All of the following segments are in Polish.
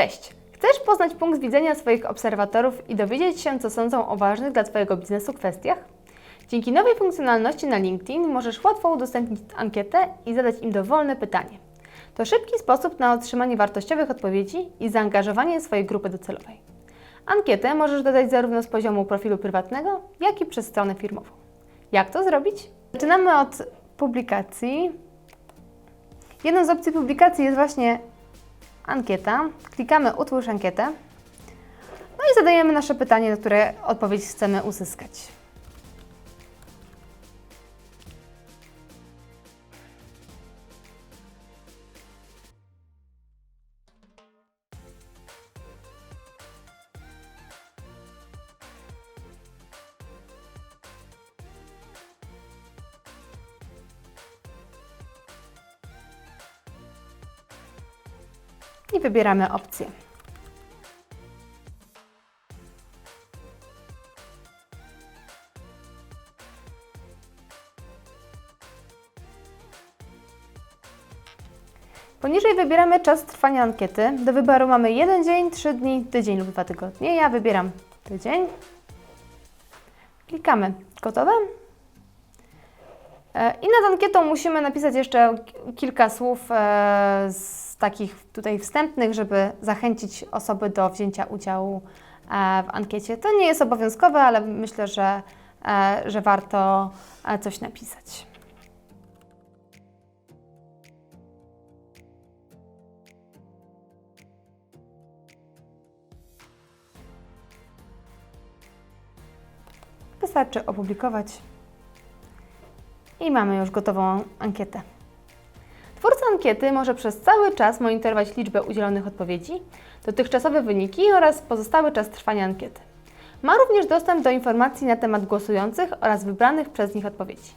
Cześć! Chcesz poznać punkt widzenia swoich obserwatorów i dowiedzieć się, co sądzą o ważnych dla Twojego biznesu kwestiach? Dzięki nowej funkcjonalności na LinkedIn możesz łatwo udostępnić ankietę i zadać im dowolne pytanie. To szybki sposób na otrzymanie wartościowych odpowiedzi i zaangażowanie swojej grupy docelowej. Ankietę możesz dodać zarówno z poziomu profilu prywatnego, jak i przez stronę firmową. Jak to zrobić? Zaczynamy od publikacji. Jedną z opcji publikacji jest właśnie ankieta. Klikamy Utwórz ankietę. No i zadajemy nasze pytanie, na które odpowiedź chcemy uzyskać. I wybieramy opcję. Poniżej wybieramy czas trwania ankiety. Do wyboru mamy jeden dzień, 3 dni, tydzień lub dwa tygodnie. Ja wybieram tydzień. Klikamy gotowe. E, I nad ankietą musimy napisać jeszcze ki- kilka słów e, z takich tutaj wstępnych, żeby zachęcić osoby do wzięcia udziału e, w ankiecie. To nie jest obowiązkowe, ale myślę, że, że warto coś napisać. Wystarczy opublikować i mamy już gotową ankietę. Twórca ankiety może przez cały czas monitorować liczbę udzielonych odpowiedzi, dotychczasowe wyniki oraz pozostały czas trwania ankiety. Ma również dostęp do informacji na temat głosujących oraz wybranych przez nich odpowiedzi.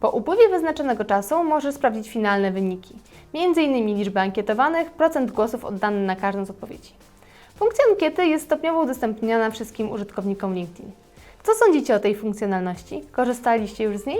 Po upływie wyznaczonego czasu może sprawdzić finalne wyniki, m.in. liczbę ankietowanych, procent głosów oddany na każdą z odpowiedzi. Funkcja ankiety jest stopniowo udostępniana wszystkim użytkownikom LinkedIn. Co sądzicie o tej funkcjonalności? Korzystaliście już z niej?